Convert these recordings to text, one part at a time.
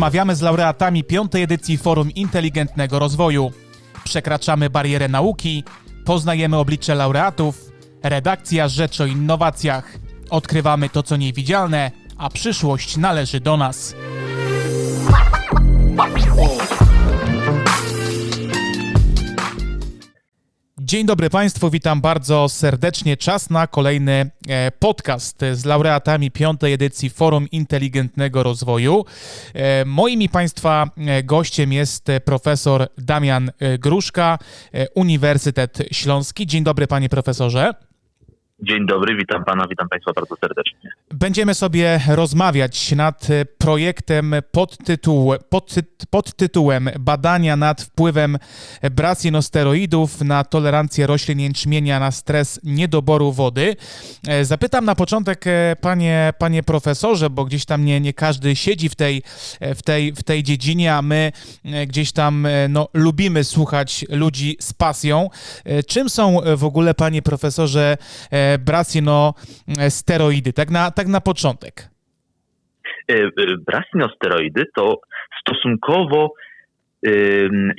Rozmawiamy z laureatami piątej edycji Forum Inteligentnego Rozwoju. Przekraczamy barierę nauki, poznajemy oblicze laureatów, redakcja Rzecz o Innowacjach. Odkrywamy to, co niewidzialne, a przyszłość należy do nas. Dzień dobry Państwu, witam bardzo serdecznie. Czas na kolejny e, podcast z laureatami piątej edycji Forum Inteligentnego Rozwoju. E, Moim i Państwa e, gościem jest profesor Damian Gruszka, Uniwersytet Śląski. Dzień dobry Panie Profesorze. Dzień dobry, witam pana, witam państwa bardzo serdecznie. Będziemy sobie rozmawiać nad e, projektem pod, tytuł, pod, pod tytułem Badania nad wpływem bracinosteroidów na tolerancję roślin jęczmienia na stres niedoboru wody. E, Zapytam na początek, e, panie, panie profesorze, bo gdzieś tam nie, nie każdy siedzi w tej, w, tej, w tej dziedzinie, a my gdzieś tam no, lubimy słuchać ludzi z pasją. Czym są w ogóle, panie profesorze, e, bracinosteroidy? Tak na, tak na początek. E, e, Brasinosteroidy to stosunkowo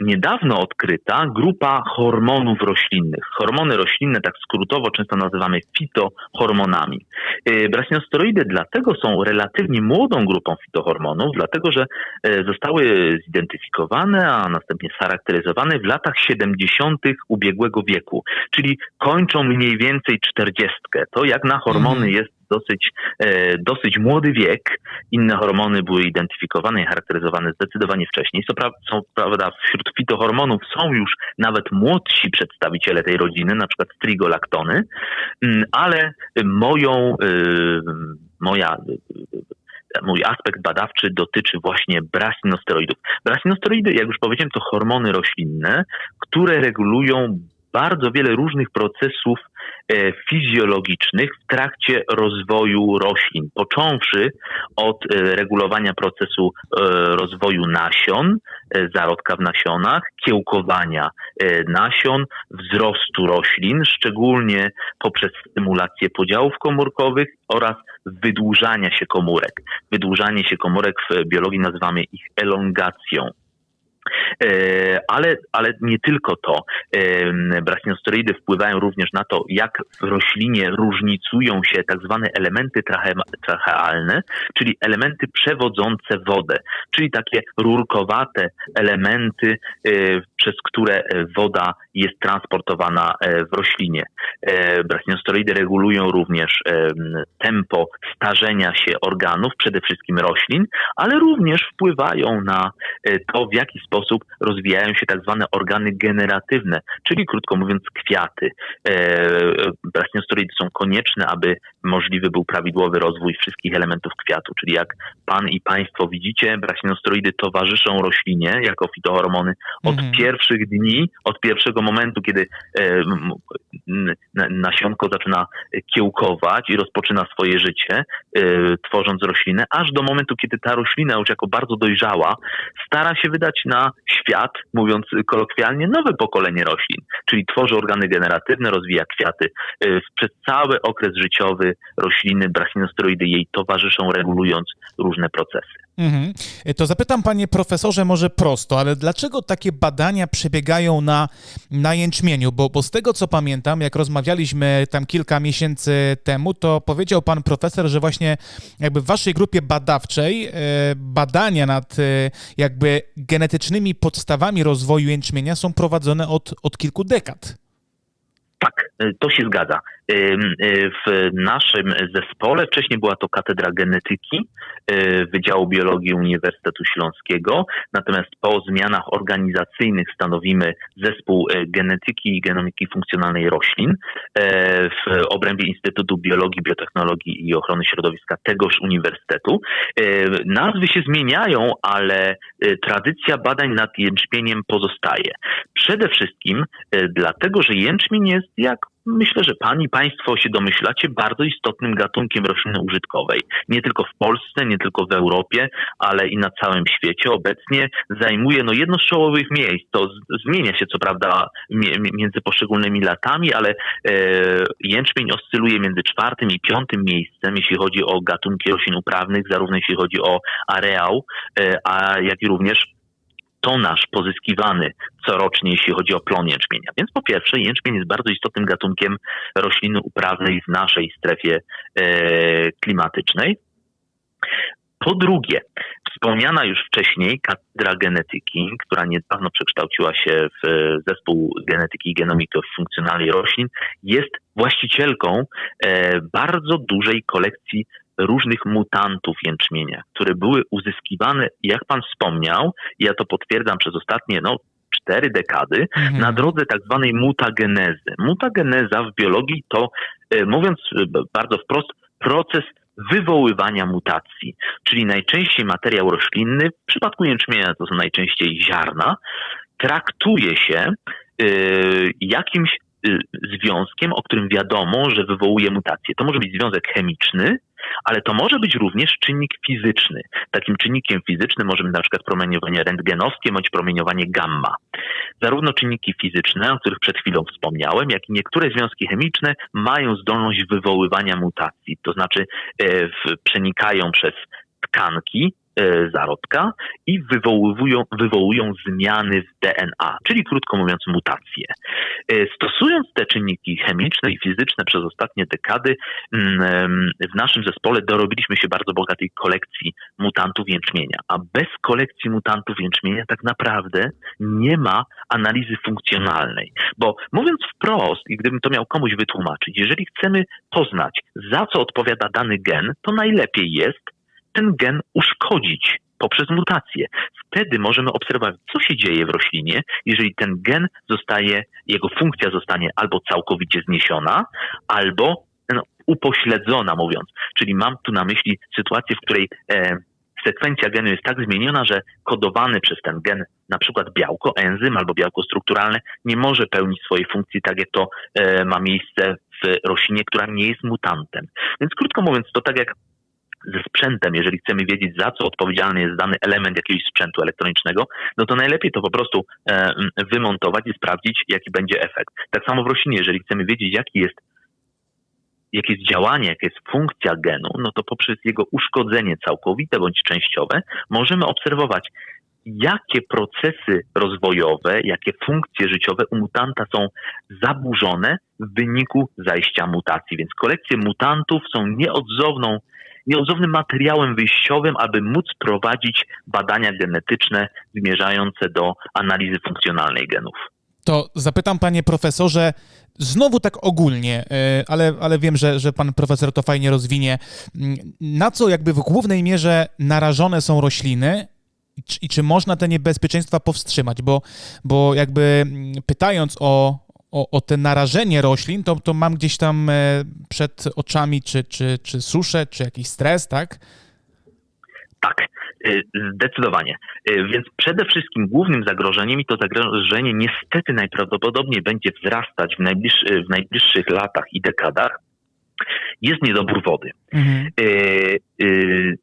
niedawno odkryta grupa hormonów roślinnych. Hormony roślinne, tak skrótowo często nazywamy fitohormonami. E, Brasinosteroidy dlatego są relatywnie młodą grupą fitohormonów, dlatego że e, zostały zidentyfikowane, a następnie scharakteryzowane w latach 70. ubiegłego wieku, czyli kończą mniej więcej 40. To jak na hormony Mhm. jest dosyć, e, dosyć młody wiek. Inne hormony były identyfikowane i charakteryzowane zdecydowanie wcześniej. Co, co prawda wśród fitohormonów są już nawet młodsi przedstawiciele tej rodziny, na przykład strigolaktony, Mm, ale moją, y, moja y, mój aspekt badawczy dotyczy właśnie brasinosteroidów. Brasinosteroidy, jak już powiedziałem, to hormony roślinne, które regulują bardzo wiele różnych procesów e, fizjologicznych w trakcie rozwoju roślin, począwszy od e, regulowania procesu e, rozwoju nasion, zarodka w nasionach, kiełkowania nasion, wzrostu roślin, szczególnie poprzez stymulację podziałów komórkowych oraz wydłużania się komórek. Wydłużanie się komórek w biologii nazywamy ich elongacją. E, Ale, ale nie tylko to. E, Brasinosteroidy wpływają również na to, jak w roślinie różnicują się tak zwane elementy trache- trachealne, czyli elementy przewodzące wodę, czyli takie rurkowate elementy, e, przez które woda jest transportowana w roślinie. Brasinosteroidy regulują również tempo starzenia się organów, przede wszystkim roślin, ale również wpływają na to, w jaki sposób rozwijają się tak zwane organy generatywne, czyli krótko mówiąc kwiaty. E, Brasinosteroidy są konieczne, aby możliwy był prawidłowy rozwój wszystkich elementów kwiatu, czyli jak pan i państwo widzicie, brasinosteroidy towarzyszą roślinie jako fitohormony od Mhm. pierwszych dni, od pierwszego momentu, kiedy e, nasionko zaczyna kiełkować i rozpoczyna swoje życie, e, tworząc roślinę, aż do momentu, kiedy ta roślina już jako bardzo dojrzała, stara się wydać na świat, mówiąc kolokwialnie, nowe pokolenie roślin, czyli tworzy organy generatywne, rozwija kwiaty. E, Przez cały okres życiowy rośliny, brasinosteroidy jej towarzyszą, regulując różne procesy. Mhm. To zapytam, panie profesorze, może prosto, ale dlaczego takie badania przebiegają na, na jęczmieniu? Bo, bo z tego, co pamiętam, jak rozmawialiśmy tam kilka miesięcy temu, to powiedział pan profesor, że właśnie jakby w waszej grupie badawczej e, badania nad e, jakby genetycznymi podstawami rozwoju jęczmienia są prowadzone od, od kilku dekad. Tak, y, to się zgadza. Y, W naszym zespole, wcześniej była to Katedra Genetyki y, Wydziału Biologii Uniwersytetu Śląskiego, natomiast po zmianach organizacyjnych stanowimy zespół y, genetyki i genomiki funkcjonalnej roślin w obrębie Instytutu Biologii, Biotechnologii i Ochrony Środowiska tegoż uniwersytetu. Nazwy się zmieniają, ale tradycja badań nad jęczmieniem pozostaje. Przede wszystkim dlatego, że jęczmień jest jak myślę, że pani, państwo się domyślacie, bardzo istotnym gatunkiem rośliny użytkowej. Nie tylko w Polsce, nie tylko w Europie, ale i na całym świecie. Obecnie zajmuje no, jedno z czołowych miejsc. To zmienia się co prawda między poszczególnymi latami, ale e, jęczmień oscyluje między czwartym i piątym miejscem, jeśli chodzi o gatunki roślin uprawnych, zarówno jeśli chodzi o areał, e, a jak i również tonaż pozyskiwany corocznie, jeśli chodzi o plon jęczmienia. Więc po pierwsze, jęczmień jest bardzo istotnym gatunkiem rośliny uprawnej w naszej strefie e, klimatycznej. Po drugie, wspomniana już wcześniej katedra genetyki, która niedawno przekształciła się w e, zespół genetyki i genomiki funkcjonalnej roślin, jest właścicielką e, bardzo dużej kolekcji różnych mutantów jęczmienia, które były uzyskiwane, jak pan wspomniał, ja to potwierdzam przez ostatnie no, cztery dekady, Mhm. na drodze tak zwanej mutagenezy. Mutageneza w biologii to, e, mówiąc e, bardzo wprost, proces wywoływania mutacji, czyli najczęściej materiał roślinny, w przypadku jęczmienia to są najczęściej ziarna, traktuje się e, jakimś e, związkiem, o którym wiadomo, że wywołuje mutację. To może być związek chemiczny, ale to może być również czynnik fizyczny. Takim czynnikiem fizycznym może być na przykład promieniowanie rentgenowskie bądź promieniowanie gamma. Zarówno czynniki fizyczne, o których przed chwilą wspomniałem, jak i niektóre związki chemiczne mają zdolność wywoływania mutacji, to znaczy e, w, przenikają przez tkanki zarodka i wywołują, wywołują zmiany w DNA, czyli krótko mówiąc mutacje. E, Stosując te czynniki chemiczne i fizyczne przez ostatnie dekady, mm, w naszym zespole dorobiliśmy się bardzo bogatej kolekcji mutantów jęczmienia. A bez kolekcji mutantów jęczmienia tak naprawdę nie ma analizy funkcjonalnej. Bo mówiąc wprost, i gdybym to miał komuś wytłumaczyć, jeżeli chcemy poznać, za co odpowiada dany gen, to najlepiej jest ten gen uszkodzić poprzez mutację. Wtedy możemy obserwować, co się dzieje w roślinie, jeżeli ten gen zostaje, jego funkcja zostanie albo całkowicie zniesiona, albo no, upośledzona, mówiąc. Czyli mam tu na myśli sytuację, w której e, sekwencja genu jest tak zmieniona, że kodowany przez ten gen na przykład białko, enzym albo białko strukturalne nie może pełnić swojej funkcji tak, jak to e, ma miejsce w roślinie, która nie jest mutantem. Więc krótko mówiąc, to tak jak ze sprzętem, jeżeli chcemy wiedzieć, za co odpowiedzialny jest dany element jakiegoś sprzętu elektronicznego, no to najlepiej to po prostu e, wymontować i sprawdzić, jaki będzie efekt. Tak samo w roślinie, jeżeli chcemy wiedzieć, jaki jest jakie jest działanie, jaka jest funkcja genu, no to poprzez jego uszkodzenie całkowite bądź częściowe możemy obserwować, jakie procesy rozwojowe, jakie funkcje życiowe u mutanta są zaburzone w wyniku zajścia mutacji. Więc kolekcje mutantów są nieodzowną, nieodzownym materiałem wyjściowym, aby móc prowadzić badania genetyczne zmierzające do analizy funkcjonalnej genów. To zapytam, panie profesorze, znowu tak ogólnie, e, ale, ale wiem, że, że pan profesor to fajnie rozwinie. Mm, Na co jakby w głównej mierze narażone są rośliny i czy, można te niebezpieczeństwa powstrzymać? Bo, bo jakby mm, pytając o, o, o te narażenie roślin, to, to mam gdzieś tam e, przed oczami czy, czy, czy suszę, czy jakiś stres, tak? Tak, y, zdecydowanie. Y, Więc przede wszystkim głównym zagrożeniem i to zagrożenie niestety najprawdopodobniej będzie wzrastać w, najbliższy, w najbliższych latach i dekadach, jest niedobór wody. Mhm. Y, y,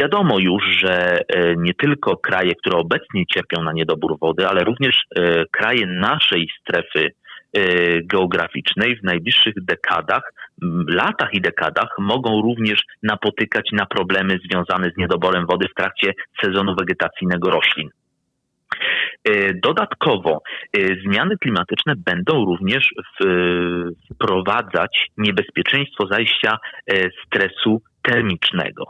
Wiadomo już, że nie tylko kraje, które obecnie cierpią na niedobór wody, ale również kraje naszej strefy geograficznej w najbliższych dekadach, latach i dekadach mogą również napotykać na problemy związane z niedoborem wody w trakcie sezonu wegetacyjnego roślin. Y, Dodatkowo y, zmiany klimatyczne będą również wprowadzać niebezpieczeństwo zajścia stresu termicznego.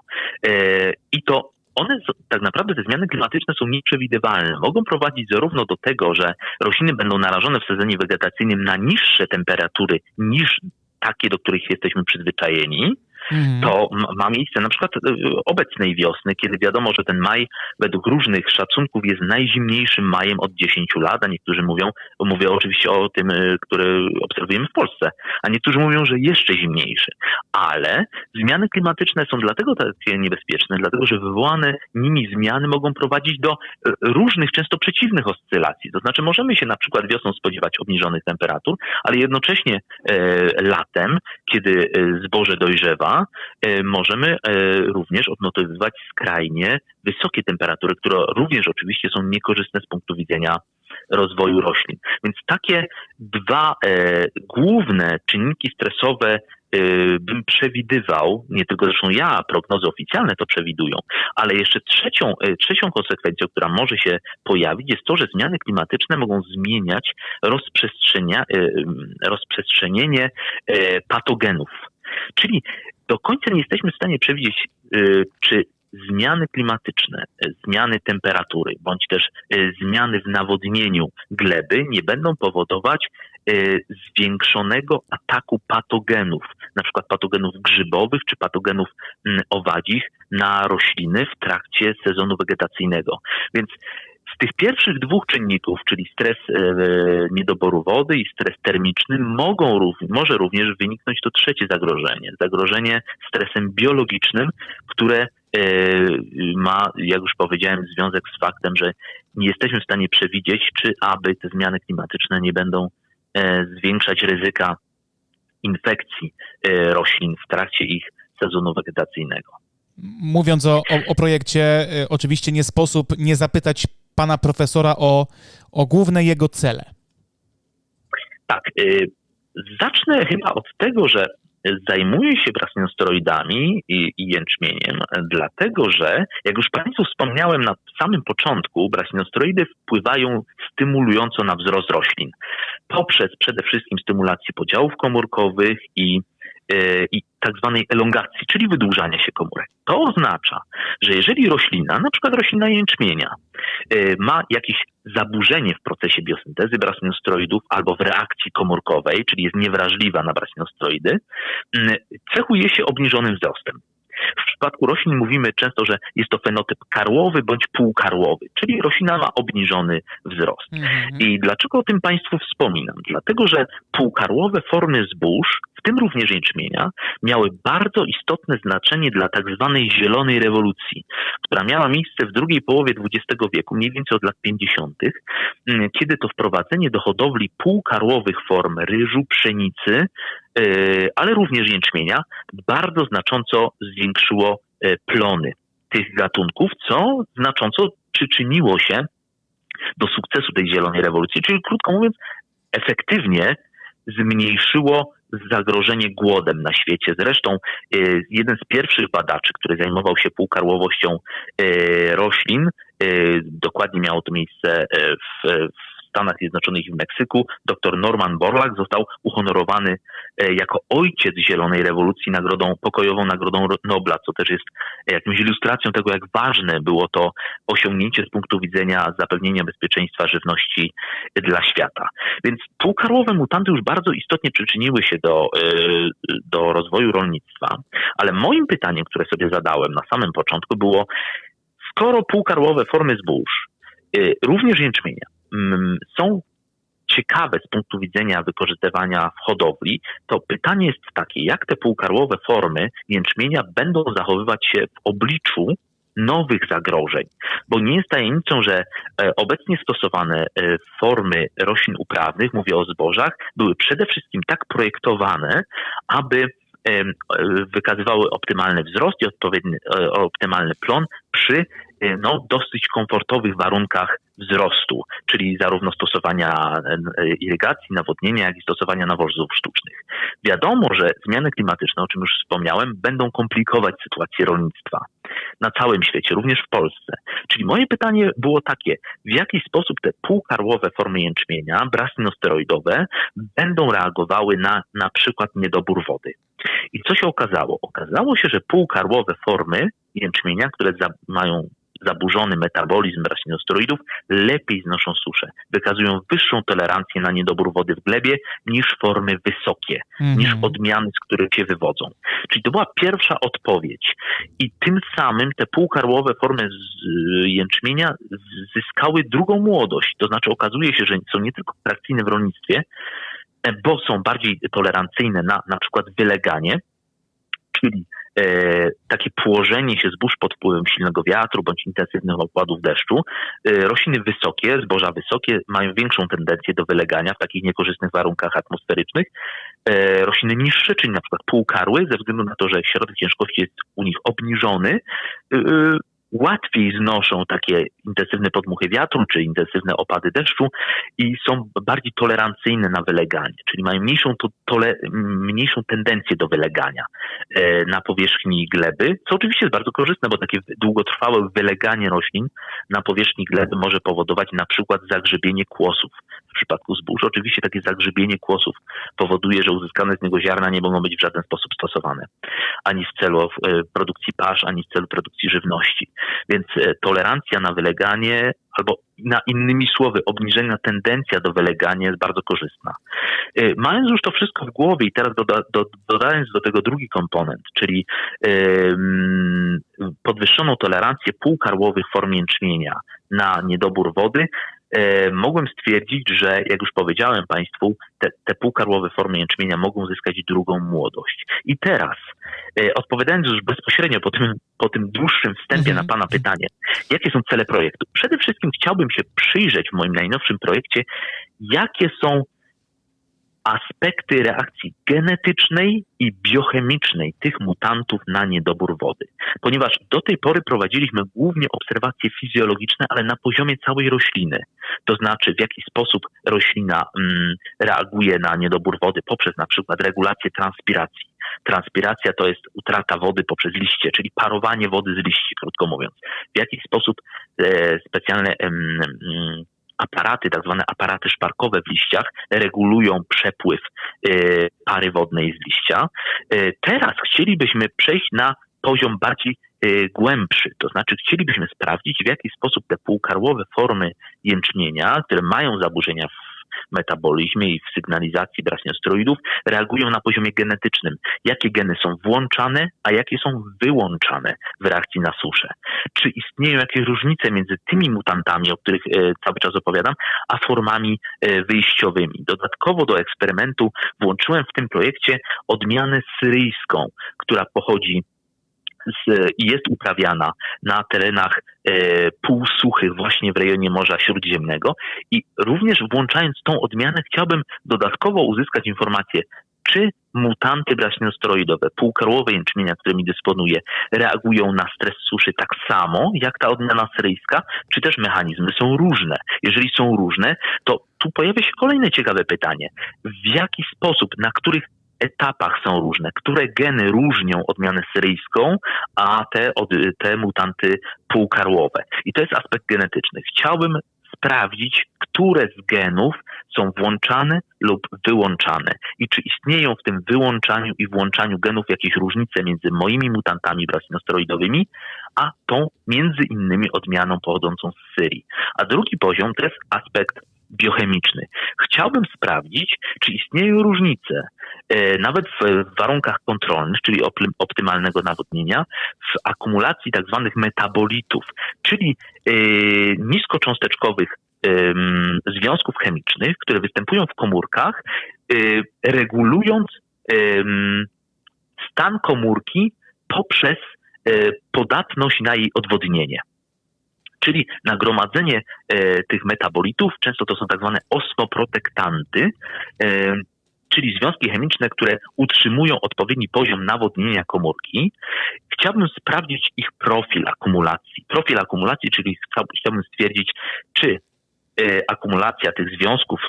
I to one tak naprawdę te zmiany klimatyczne są nieprzewidywalne. Mogą prowadzić zarówno do tego, że rośliny będą narażone w sezonie wegetacyjnym na niższe temperatury niż takie, do których jesteśmy przyzwyczajeni, Mhm. to ma miejsce na przykład y, obecnej wiosny, kiedy wiadomo, że ten maj według różnych szacunków jest najzimniejszym majem od 10 lat, a niektórzy mówią, mówię oczywiście o tym, y, który obserwujemy w Polsce, a niektórzy mówią, że jeszcze zimniejszy. Ale zmiany klimatyczne są dlatego takie niebezpieczne, dlatego że wywołane nimi zmiany mogą prowadzić do y, różnych, często przeciwnych oscylacji. To znaczy możemy się na przykład wiosną spodziewać obniżonych temperatur, ale jednocześnie e, latem, kiedy zboże dojrzewa, e, możemy e, również odnotowywać skrajnie wysokie temperatury, które również oczywiście są niekorzystne z punktu widzenia rozwoju roślin. Więc takie dwa e, główne czynniki stresowe bym przewidywał, nie tylko zresztą ja, prognozy oficjalne to przewidują, ale jeszcze trzecią, trzecią konsekwencją, która może się pojawić, jest to, że zmiany klimatyczne mogą zmieniać rozprzestrzenia, rozprzestrzenienie patogenów. Czyli do końca nie jesteśmy w stanie przewidzieć, y, czy zmiany klimatyczne, y, zmiany temperatury, bądź też y, zmiany w nawodnieniu gleby nie będą powodować zwiększonego ataku patogenów, na przykład patogenów grzybowych czy patogenów mm, owadzich na rośliny w trakcie sezonu wegetacyjnego. Więc tych pierwszych dwóch czynników, czyli stres e, niedoboru wody i stres termiczny, mogą, może również wyniknąć to trzecie zagrożenie. Zagrożenie stresem biologicznym, które e, ma, jak już powiedziałem, związek z faktem, że nie jesteśmy w stanie przewidzieć, czy aby te zmiany klimatyczne nie będą e, zwiększać ryzyka infekcji e, roślin w trakcie ich sezonu wegetacyjnego. Mówiąc o, o, o projekcie, oczywiście nie sposób nie zapytać pana profesora o, o główne jego cele. Tak. y, Zacznę chyba od tego, że zajmuję się brasinosteroidami i, i jęczmieniem, dlatego że, jak już Państwu wspomniałem na samym początku, brasinosteroidy wpływają stymulująco na wzrost roślin poprzez przede wszystkim stymulację podziałów komórkowych i, i tak zwanej elongacji, czyli wydłużania się komórek. To oznacza, że jeżeli roślina, na przykład roślina jęczmienia, y, ma jakieś zaburzenie w procesie biosyntezy brasinosteroidów albo w reakcji komórkowej, czyli jest niewrażliwa na brasinosteroidy, cechuje się obniżonym wzrostem. W przypadku roślin mówimy często, że jest to fenotyp karłowy bądź półkarłowy, czyli roślina ma obniżony wzrost. Mhm. I dlaczego o tym Państwu wspominam? Dlatego, że półkarłowe formy zbóż, w tym również jęczmienia, miały bardzo istotne znaczenie dla tak zwanej zielonej rewolucji, która miała miejsce w drugiej połowie XX wieku, mniej więcej od lat 50., mm, kiedy to wprowadzenie do hodowli półkarłowych form ryżu, pszenicy, ale również jęczmienia, bardzo znacząco zwiększyło yy, plony tych gatunków, co znacząco przyczyniło się do sukcesu tej zielonej rewolucji, czyli krótko mówiąc, efektywnie zmniejszyło zagrożenie głodem na świecie. Zresztą y, jeden z pierwszych badaczy, który zajmował się półkarłowością roślin, dokładnie miało to miejsce w, w Stanach Zjednoczonych i w Meksyku, dr Norman Borlaug został uhonorowany y, jako ojciec zielonej rewolucji nagrodą, pokojową nagrodą Ro- Nobla, co też jest jakąś ilustracją tego, jak ważne było to osiągnięcie z punktu widzenia zapewnienia bezpieczeństwa żywności dla świata. Więc półkarłowe mutanty już bardzo istotnie przyczyniły się do, y, do rozwoju rolnictwa, ale moim pytaniem, które sobie zadałem na samym początku było, skoro półkarłowe formy zbóż, również jęczmienia, są ciekawe z punktu widzenia wykorzystywania w hodowli, to pytanie jest takie, jak te półkarłowe formy jęczmienia będą zachowywać się w obliczu nowych zagrożeń, bo nie jest tajemnicą, że e, obecnie stosowane e, formy roślin uprawnych, mówię o zbożach, były przede wszystkim tak projektowane, aby e, wykazywały optymalny wzrost i odpowiedni, optymalny plon przy no, dosyć komfortowych warunkach wzrostu, czyli zarówno stosowania e, irygacji, nawodnienia, jak i stosowania nawozów sztucznych. Wiadomo, że zmiany klimatyczne, o czym już wspomniałem, będą komplikować sytuację rolnictwa na całym świecie, również w Polsce. Czyli moje pytanie było takie, w jaki sposób te półkarłowe formy jęczmienia, brasinosteroidowe, będą reagowały na na przykład niedobór wody. I co się okazało? Okazało się, że półkarłowe formy jęczmienia, które za, mają zaburzony metabolizm roślinosteroidów lepiej znoszą suszę. Wykazują wyższą tolerancję na niedobór wody w glebie niż formy wysokie, niż Mhm. odmiany, z których się wywodzą. Czyli to była pierwsza odpowiedź. I tym samym te półkarłowe formy z y, jęczmienia zyskały drugą młodość. To znaczy okazuje się, że są nie tylko atrakcyjne w rolnictwie, e, bo są bardziej tolerancyjne na na przykład wyleganie, czyli takie położenie się zbóż pod wpływem silnego wiatru bądź intensywnych opładów deszczu. E, rośliny wysokie, zboża wysokie mają większą tendencję do wylegania w takich niekorzystnych warunkach atmosferycznych. E, rośliny niższe, czyli na przykład półkarły, ze względu na to, że środek ciężkości jest u nich obniżony, e, łatwiej znoszą takie intensywne podmuchy wiatru czy intensywne opady deszczu i są bardziej tolerancyjne na wyleganie, czyli mają mniejszą, to, tole, mniejszą tendencję do wylegania e, na powierzchni gleby, co oczywiście jest bardzo korzystne, bo takie długotrwałe wyleganie roślin na powierzchni gleby może powodować na przykład zagrzebienie kłosów. W przypadku zbóż oczywiście takie zagrzebienie kłosów powoduje, że uzyskane z niego ziarna nie mogą być w żaden sposób stosowane, ani w celu e, produkcji pasz, ani w celu produkcji żywności. Więc e, tolerancja na wyleganie, albo na innymi słowy, obniżenia tendencja do wylegania jest bardzo korzystna. E, Mając już to wszystko w głowie i teraz doda, do, dodając do tego drugi komponent, czyli podwyższoną tolerancję półkarłowych form jęczmienia na niedobór wody, mogłem stwierdzić, że jak już powiedziałem Państwu, te, te półkarłowe formy jęczmienia mogą zyskać drugą młodość. I teraz, e, odpowiadając już bezpośrednio po tym, po tym dłuższym wstępie Mhm. na Pana pytanie, jakie są cele projektu? Przede wszystkim chciałbym się przyjrzeć w moim najnowszym projekcie, jakie są aspekty reakcji genetycznej i biochemicznej tych mutantów na niedobór wody. Ponieważ do tej pory prowadziliśmy głównie obserwacje fizjologiczne, ale na poziomie całej rośliny. To znaczy, w jaki sposób roślina mm, reaguje na niedobór wody poprzez na przykład regulację transpiracji. Transpiracja to jest utrata wody poprzez liście, czyli parowanie wody z liści, krótko mówiąc. W jaki sposób e, specjalne em, mm, aparaty, tak zwane aparaty szparkowe w liściach, regulują przepływ e, pary wodnej z liścia. E, Teraz chcielibyśmy przejść na poziom bardziej e, głębszy, to znaczy chcielibyśmy sprawdzić, w jaki sposób te półkarłowe formy jęczmienia, które mają zaburzenia w metabolizmie i w sygnalizacji braśniostroidów, reagują na poziomie genetycznym. Jakie geny są włączane, a jakie są wyłączane w reakcji na suszę. Czy istnieją jakieś różnice między tymi mutantami, o których e, cały czas opowiadam, a formami e, wyjściowymi. Dodatkowo do eksperymentu włączyłem w tym projekcie odmianę syryjską, która pochodzi z, jest uprawiana na terenach e, półsuchych właśnie w rejonie Morza Śródziemnego i również włączając tą odmianę chciałbym dodatkowo uzyskać informację, czy mutanty braśniostroidowe, półkarłowe jęczmienia, którymi dysponuję, reagują na stres suszy tak samo jak ta odmiana syryjska, czy też mechanizmy są różne. Jeżeli są różne, to tu pojawia się kolejne ciekawe pytanie. W jaki sposób, na których etapach są różne, które geny różnią odmianę syryjską, a te, od, te mutanty półkarłowe. I to jest aspekt genetyczny. Chciałbym sprawdzić, które z genów są włączane lub wyłączane i czy istnieją w tym wyłączaniu i włączaniu genów jakieś różnice między moimi mutantami braśniostroidowymi, a tą między innymi odmianą pochodzącą z Syrii. A drugi poziom to jest aspekt biochemiczny. Chciałbym sprawdzić, czy istnieją różnice nawet w warunkach kontrolnych, czyli optymalnego nawodnienia, w akumulacji tak zwanych metabolitów, czyli e, niskocząsteczkowych związków chemicznych, które występują w komórkach, e, regulując stan komórki poprzez e, podatność na jej odwodnienie. Czyli nagromadzenie e, tych metabolitów, często to są tak zwane osmoprotektanty, e, czyli związki chemiczne, które utrzymują odpowiedni poziom nawodnienia komórki. Chciałbym sprawdzić ich profil akumulacji. Profil akumulacji, czyli chcia- chciałbym stwierdzić, czy e, akumulacja tych związków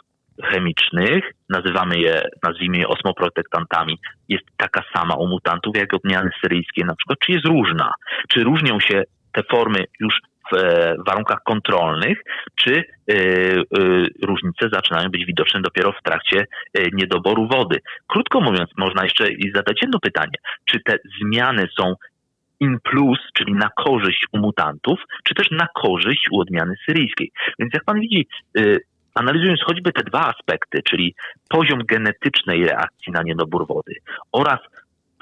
chemicznych, nazywamy je, nazwijmy je osmoprotektantami, jest taka sama u mutantów jak odmiany syryjskie na przykład, czy jest różna? Czy różnią się te formy już warunkach kontrolnych, czy e, e, różnice zaczynają być widoczne dopiero w trakcie e, niedoboru wody. Krótko mówiąc, można jeszcze zadać jedno pytanie. Czy te zmiany są in plus, czyli na korzyść u mutantów, czy też na korzyść u odmiany syryjskiej. Więc jak pan widzi, analizując choćby te dwa aspekty, czyli poziom genetycznej reakcji na niedobór wody oraz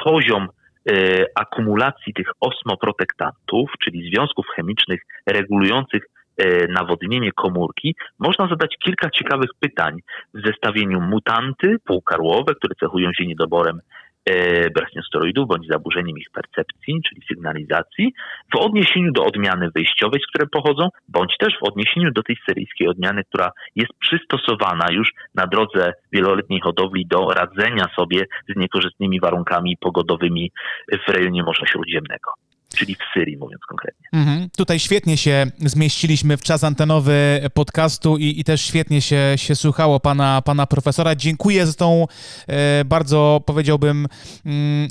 poziom akumulacji tych osmoprotektantów, czyli związków chemicznych regulujących y, nawodnienie komórki, można zadać kilka ciekawych pytań w zestawieniu mutanty półkarłowe, które cechują się niedoborem e, brachiosteroidów bądź zaburzeniem ich percepcji, czyli sygnalizacji, w odniesieniu do odmiany wyjściowej, z której pochodzą, bądź też w odniesieniu do tej syryjskiej odmiany, która jest przystosowana już na drodze wieloletniej hodowli do radzenia sobie z niekorzystnymi warunkami pogodowymi w rejonie Morza Śródziemnego, czyli w Syrii, mówiąc konkretnie. Mhm. Tutaj świetnie się zmieściliśmy w czas antenowy podcastu i, i też świetnie się, się słuchało pana, pana profesora. Dziękuję za tą e, bardzo, powiedziałbym, mm,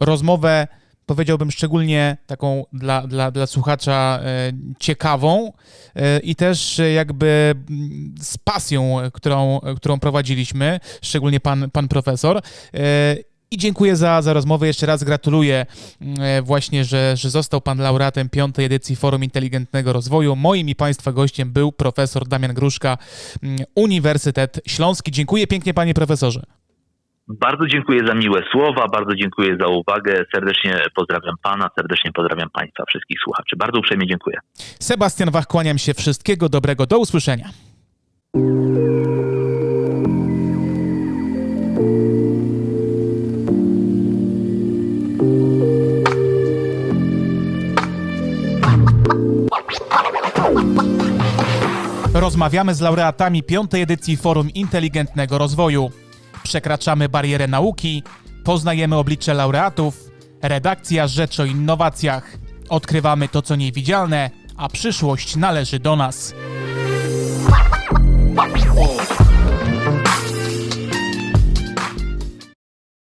rozmowę, powiedziałbym szczególnie taką dla, dla, dla słuchacza e, ciekawą e, i też e, jakby mm, z pasją, którą, którą prowadziliśmy, szczególnie pan, pan profesor. I dziękuję za, za rozmowę. Jeszcze raz gratuluję e, właśnie, że, że został Pan laureatem piątej edycji Forum Inteligentnego Rozwoju. Moim i Państwa gościem był profesor Damian Gruszka, mm, Uniwersytet Śląski. Dziękuję pięknie Panie Profesorze. Bardzo dziękuję za miłe słowa, bardzo dziękuję za uwagę. Serdecznie pozdrawiam Pana, serdecznie pozdrawiam Państwa, wszystkich słuchaczy. Bardzo uprzejmie dziękuję. Sebastian Wach, kłaniam się. Wszystkiego dobrego. Do usłyszenia. Rozmawiamy z laureatami piątej edycji Forum Inteligentnego Rozwoju. Przekraczamy barierę nauki, poznajemy oblicze laureatów, redakcja Rzecz o Innowacjach. Odkrywamy to, co niewidzialne, a przyszłość należy do nas.